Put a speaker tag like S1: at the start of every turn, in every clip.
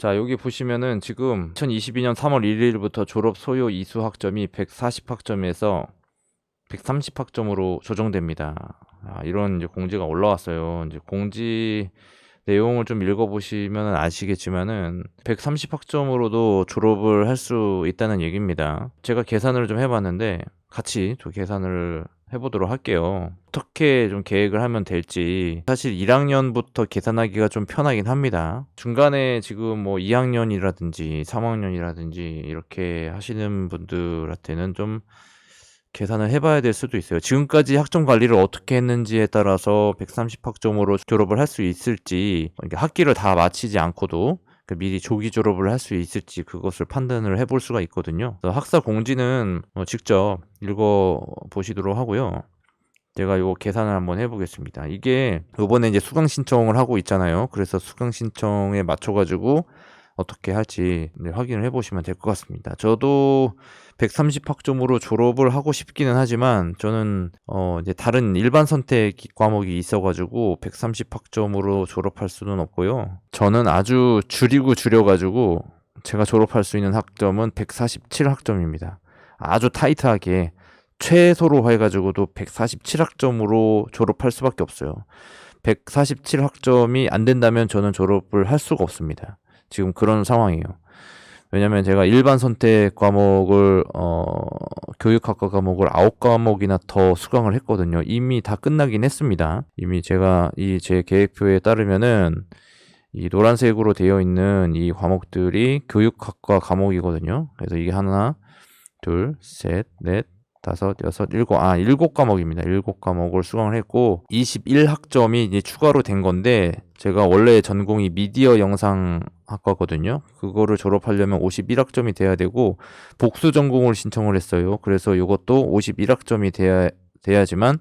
S1: 자, 여기 보시면은 지금 2022년 3월 1일부터 졸업 소요 이수 학점이 140학점에서 130학점으로 조정됩니다. 아, 이런 이제 공지가 올라왔어요. 이제 공지 내용을 좀 읽어보시면 아시겠지만은 130학점으로도 졸업을 할 수 있다는 얘기입니다. 제가 계산을 좀 해봤는데 같이 또 계산을 해보도록 할게요. 어떻게 좀 계획을 하면 될지 사실 1학년부터 계산하기가 좀 편하긴 합니다. 중간에 지금 뭐 2학년이라든지 3학년이라든지 이렇게 하시는 분들한테는 좀 계산을 해봐야 될 수도 있어요. 지금까지 학점 관리를 어떻게 했는지에 따라서 130학점으로 졸업을 할 수 있을지 학기를 다 마치지 않고도 그 미리 조기 졸업을 할 수 있을지 그것을 판단을 해볼 수가 있거든요. 학사 공지는 어, 직접 읽어 보시도록 하고요. 제가 이거 계산을 한번 해보겠습니다. 이게 이번에 이제 수강 신청을 하고 있잖아요. 그래서 수강 신청에 맞춰가지고 어떻게 할지 네, 확인을 해보시면 될 것 같습니다. 저도 130학점으로 졸업을 하고 싶기는 하지만 저는 어 이제 다른 일반 선택 과목이 있어가지고 130학점으로 졸업할 수는 없고요. 저는 아주 줄이고 줄여가지고 제가 졸업할 수 있는 학점은 147학점입니다. 아주 타이트하게 최소로 해가지고도 147학점으로 졸업할 수밖에 없어요. 147학점이 안 된다면 저는 졸업을 할 수가 없습니다. 지금 그런 상황이에요. 왜냐면 제가 일반 선택 과목을 어 교육학과 과목을 아홉 과목이나 더 수강을 했거든요. 이미 다 끝나긴 했습니다. 이미 제가 이 제 계획표에 따르면은 이 노란색으로 되어 있는 이 과목들이 교육학과 과목이거든요. 그래서 이게 하나, 둘, 셋, 넷, 다섯, 여섯, 일곱, 아, 일곱 과목입니다. 일곱 과목을 수강을 했고, 21학점이 이제 추가로 된 건데, 제가 원래 전공이 미디어 영상 학과거든요. 그거를 졸업하려면 51학점이 돼야 되고, 복수 전공을 신청을 했어요. 그래서 이것도 51학점이 돼야, 돼야지만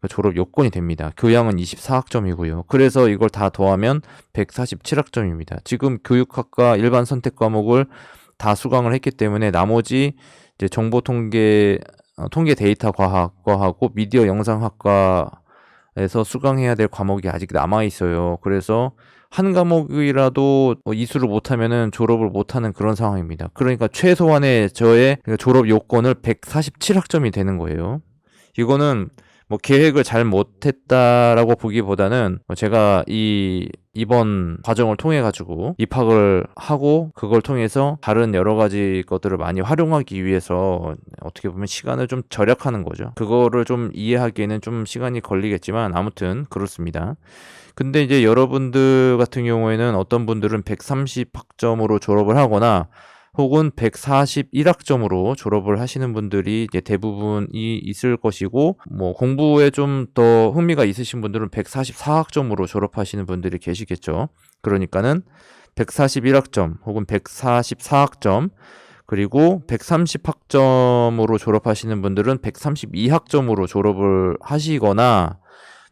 S1: 그 졸업 요건이 됩니다. 교양은 24학점이고요. 그래서 이걸 다 더하면 147학점입니다. 지금 교육학과 일반 선택 과목을 다 수강을 했기 때문에 나머지 이제 정보 통계 어, 통계 데이터 과학과하고 미디어 영상학과에서 수강해야 될 과목이 아직 남아 있어요. 그래서 한 과목이라도 뭐 이수를 못하면은 졸업을 못하는 그런 상황입니다. 그러니까 최소한의 저의 그 졸업 요건을 147학점이 되는 거예요. 이거는 뭐 계획을 잘 못했다라고 보기보다는 뭐 제가 이 이번 과정을 통해 가지고 입학을 하고 그걸 통해서 다른 여러 가지 것들을 많이 활용하기 위해서 어떻게 보면 시간을 좀 절약하는 거죠. 그거를 좀 이해하기에는 좀 시간이 걸리겠지만 아무튼 그렇습니다. 근데 이제 여러분들 같은 경우에는 어떤 분들은 130 학점으로 졸업을 하거나 혹은 141학점으로 졸업을 하시는 분들이 대부분이 있을 것이고 뭐 공부에 좀 더 흥미가 있으신 분들은 144학점으로 졸업하시는 분들이 계시겠죠. 그러니까는 141학점 혹은 144학점 그리고 130학점으로 졸업하시는 분들은 132학점으로 졸업을 하시거나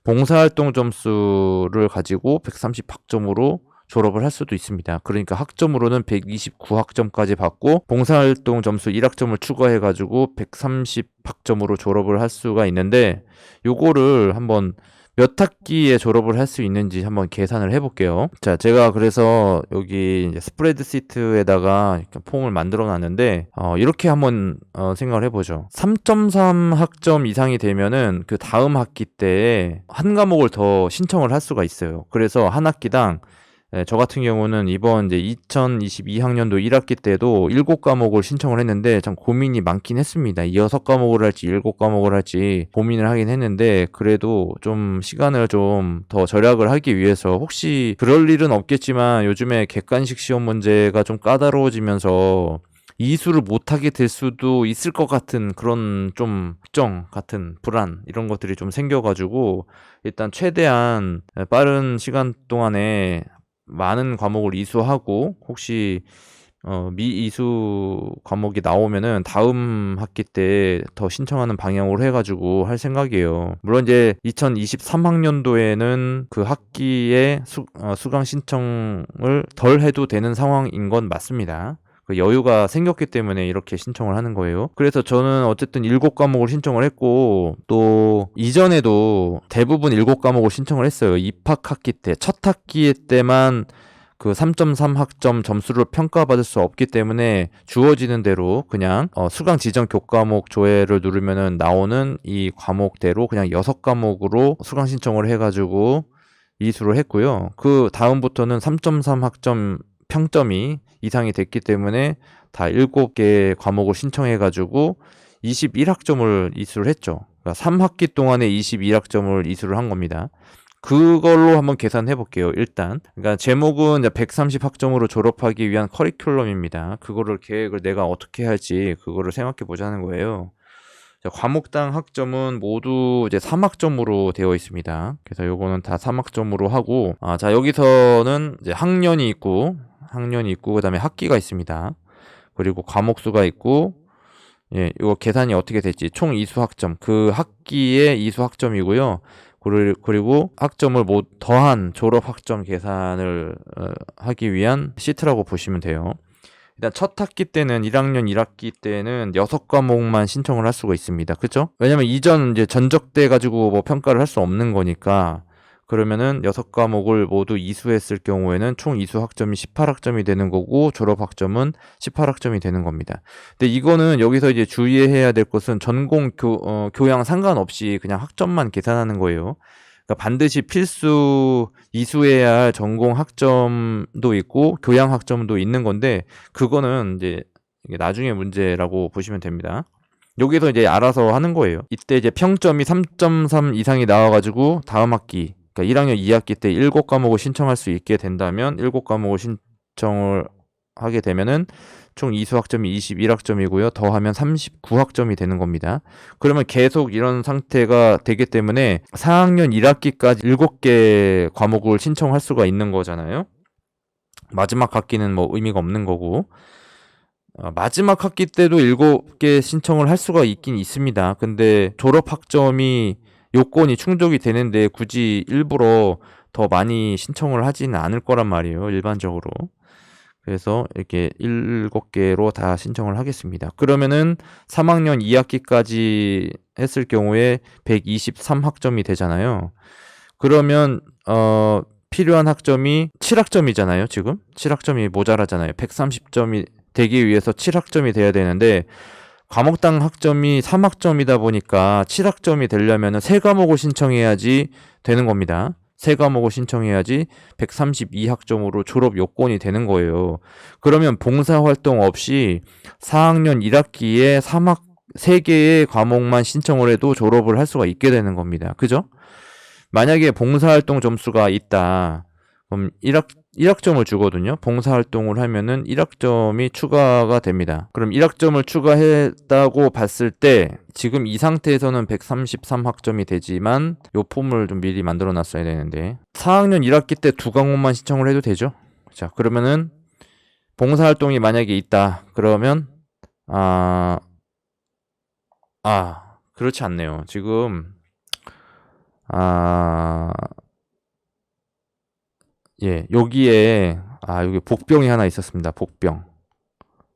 S1: 봉사활동 점수를 가지고 130학점으로 졸업을 할 수도 있습니다. 그러니까 학점으로는 129학점까지 받고 봉사활동 점수 1학점을 추가해가지고 130학점으로 졸업을 할 수가 있는데 요거를 한번 몇 학기에 졸업을 할 수 있는지 한번 계산을 해볼게요. 자, 제가 그래서 여기 스프레드 시트에다가 폼을 만들어 놨는데, 어, 이렇게 한번 어, 생각을 해보죠. 3.3 학점 이상이 되면은 그 다음 학기 때에 한 과목을 더 신청을 할 수가 있어요. 그래서 한 학기당 네, 저 같은 경우는 이번 이제 2022학년도 1학기 때도 7과목을 신청을 했는데 참 고민이 많긴 했습니다. 6과목을 할지 7과목을 할지 고민을 하긴 했는데 그래도 좀 시간을 좀 더 절약을 하기 위해서 혹시 그럴 일은 없겠지만 요즘에 객관식 시험 문제가 좀 까다로워지면서 이수를 못하게 될 수도 있을 것 같은 그런 좀 걱정 같은 불안 이런 것들이 좀 생겨가지고 일단 최대한 빠른 시간 동안에 많은 과목을 이수하고 혹시 어, 미이수 과목이 나오면은 다음 학기 때 더 신청하는 방향으로 해가지고 할 생각이에요. 물론 이제 2023학년도에는 그 학기에 수, 어, 수강 신청을 덜 해도 되는 상황인 건 맞습니다. 그 여유가 생겼기 때문에 이렇게 신청을 하는 거예요. 그래서 저는 어쨌든 일곱 과목을 신청을 했고 또 이전에도 대부분 일곱 과목을 신청을 했어요. 입학 학기 때, 첫 학기 때만 그 3.3 학점 점수를 평가받을 수 없기 때문에 주어지는 대로 그냥 어, 수강 지정 교과목 조회를 누르면은 나오는 이 과목대로 그냥 여섯 과목으로 수강 신청을 해가지고 이수를 했고요. 그 다음부터는 3.3 학점 평점이 이상이 됐기 때문에 다 7개 과목을 신청해 가지고 21학점을 이수를 했죠. 그러니까 3학기 동안에 21학점을 이수를 한 겁니다. 그걸로 한번 계산해 볼게요. 일단. 그러니까 제목은 130학점으로 졸업하기 위한 커리큘럼입니다. 그거를 계획을 내가 어떻게 할지 그거를 생각해 보자는 거예요. 자, 과목당 학점은 모두 이제 3학점으로 되어 있습니다. 그래서 요거는 다 3학점으로 하고 아, 자, 여기서는 이제 학년이 있고 학년이 있고 그다음에 학기가 있습니다. 그리고 과목 수가 있고 예, 이거 계산이 어떻게 됐지? 총 이수 학점. 그 학기의 이수 학점이고요. 그리- 그리고 학점을 뭐 더한 졸업 학점 계산을 어, 하기 위한 시트라고 보시면 돼요. 일단 첫 학기 때는 1학년 1학기 때는 여섯 과목만 신청을 할 수가 있습니다. 그죠? 왜냐면 이전 이제 전적돼 가지고 뭐 평가를 할 수 없는 거니까 그러면은 여섯 과목을 모두 이수했을 경우에는 총 이수 학점이 18학점이 되는 거고 졸업 학점은 18학점이 되는 겁니다. 근데 이거는 여기서 이제 주의해야 될 것은 전공 교, 어, 교양 상관없이 그냥 학점만 계산하는 거예요. 그러니까 반드시 필수 이수해야 할 전공 학점도 있고 교양 학점도 있는 건데 그거는 이제 나중에 문제라고 보시면 됩니다. 여기서 이제 알아서 하는 거예요. 이때 이제 평점이 3.3 이상이 나와가지고 다음 학기, 그러니까 1학년 2학기 때 7과목을 신청할 수 있게 된다면 7과목을 신청을 하게 되면은 총 이수 학점이 21학점이고요. 더하면 39학점이 되는 겁니다. 그러면 계속 이런 상태가 되기 때문에 4학년 1학기까지 7개 과목을 신청할 수가 있는 거잖아요. 마지막 학기는 뭐 의미가 없는 거고. 어, 마지막 학기 때도 7개 신청을 할 수가 있긴 있습니다. 근데 졸업 학점이 요건이 충족이 되는데 굳이 일부러 더 많이 신청을 하지는 않을 거란 말이에요. 일반적으로. 그래서 이렇게 7개로 다 신청을 하겠습니다. 그러면은 3학년 2학기까지 했을 경우에 123학점이 되잖아요. 그러면 어 필요한 학점이 7학점이잖아요, 지금. 7학점이 모자라잖아요. 130점이 되기 위해서 7학점이 돼야 되는데 과목당 학점이 3학점이다 보니까 7학점이 되려면은 세 과목을 신청해야지 되는 겁니다. 세 과목을 신청해야지 132학점으로 졸업 요건이 되는 거예요. 그러면 봉사활동 없이 4학년 1학기에 3학 3개의 과목만 신청을 해도 졸업을 할 수가 있게 되는 겁니다. 그죠? 만약에 봉사활동 점수가 있다. 그럼 1학 1학점을 주거든요. 봉사활동을 하면은 1학점이 추가가 됩니다. 그럼 1학점을 추가했다고 봤을 때 지금 이 상태에서는 133학점이 되지만 요 폼을 좀 미리 만들어 놨어야 되는데 4학년 1학기 때 두 과목만 신청을 해도 되죠. 자, 그러면은 봉사활동이 만약에 있다. 그러면 아 아, 그렇지 않네요. 지금 아 예, 여기에 아, 여기 복병이 하나 있었습니다. 복병.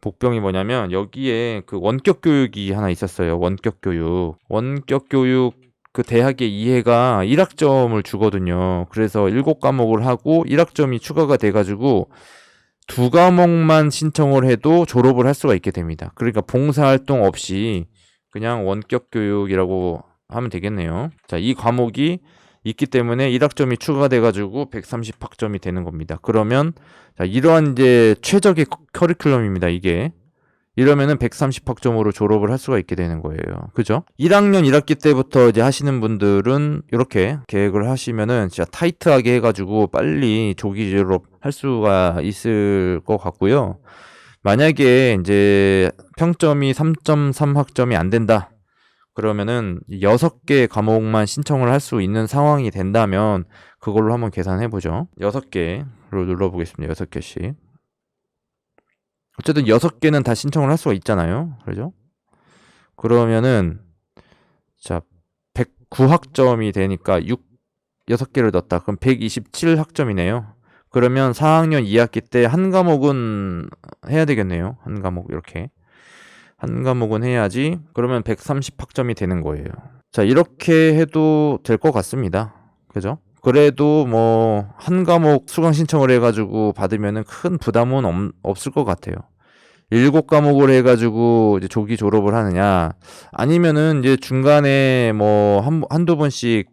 S1: 복병이 뭐냐면 여기에 그 원격 교육이 하나 있었어요. 원격 교육. 원격 교육 그 대학의 이해가 1학점을 주거든요. 그래서 7과목을 하고 1학점이 추가가 돼 가지고 두 과목만 신청을 해도 졸업을 할 수가 있게 됩니다. 그러니까 봉사활동 없이 그냥 원격 교육이라고 하면 되겠네요. 자, 이 과목이 있기 때문에 1학점이 추가돼 가지고 130학점이 되는 겁니다. 그러면 자, 이러한 이제 최적의 커- 커리큘럼입니다. 이게 이러면은 130학점으로 졸업을 할 수가 있게 되는 거예요. 그죠? 1학년 1학기 때부터 이제 하시는 분들은 이렇게 계획을 하시면은 진짜 타이트하게 해가지고 빨리 조기 졸업 할 수가 있을 것 같고요. 만약에 이제 평점이 3.3 학점이 안 된다. 그러면은 여섯 개 과목만 신청을 할 수 있는 상황이 된다면 그걸로 한번 계산해 보죠. 여섯 개로 눌러 보겠습니다. 여섯 개씩. 어쨌든 여섯 개는 다 신청을 할 수가 있잖아요. 그죠? 그러면은 자, 109학점이 되니까 6 여섯 개를 넣었다. 그럼 127학점이네요. 그러면 4학년 2학기 때 한 과목은 해야 되겠네요. 한 과목 이렇게. 한 과목은 해야지. 그러면 130학점이 되는 거예요. 자, 이렇게 해도 될 것 같습니다. 그죠? 그래도 뭐 한 과목 수강 신청을 해가지고 받으면은 큰 부담은 없, 없을 것 같아요. 일곱 과목을 해가지고 이제 조기 졸업을 하느냐 아니면은 이제 중간에 뭐 한, 한두 번씩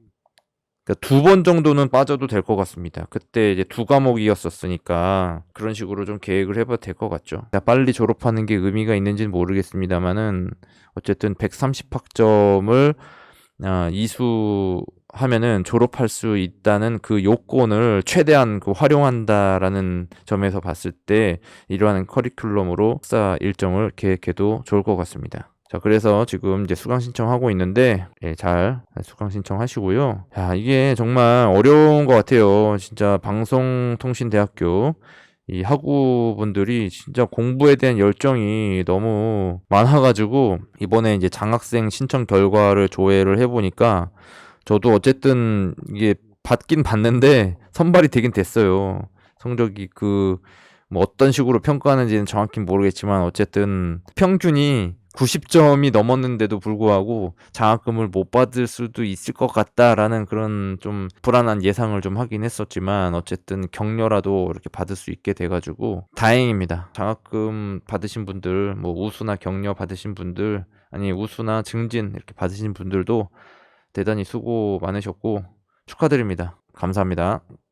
S1: 두번 정도는 빠져도 될 것 같습니다. 그때 이제 두 과목이었었으니까 그런 식으로 좀 계획을 해봐도 될 것 같죠. 자, 빨리 졸업하는 게 의미가 있는지는 모르겠습니다만은 어쨌든 130학점을 아, 이수하면은 졸업할 수 있다는 그 요건을 최대한 그 활용한다라는 점에서 봤을 때 이러한 커리큘럼으로 학사 일정을 계획해도 좋을 것 같습니다. 자, 그래서 지금 이제 수강 신청하고 있는데, 예, 잘 수강 신청하시고요. 야, 이게 정말 어려운 것 같아요. 진짜 방송통신대학교 이 학우분들이 진짜 공부에 대한 열정이 너무 많아가지고 이번에 이제 장학생 신청 결과를 조회를 해보니까 저도 어쨌든 이게 받긴 받는데 선발이 되긴 됐어요. 성적이 그 뭐 어떤 식으로 평가하는지는 정확히 모르겠지만 어쨌든 평균이 90점이 넘었는데도 불구하고 장학금을 못 받을 수도 있을 것 같다라는 그런 좀 불안한 예상을 좀 하긴 했었지만 어쨌든 격려라도 이렇게 받을 수 있게 돼가지고 다행입니다. 장학금 받으신 분들, 뭐 우수나 격려 받으신 분들, 아니 우수나 증진 이렇게 받으신 분들도 대단히 수고 많으셨고 축하드립니다. 감사합니다.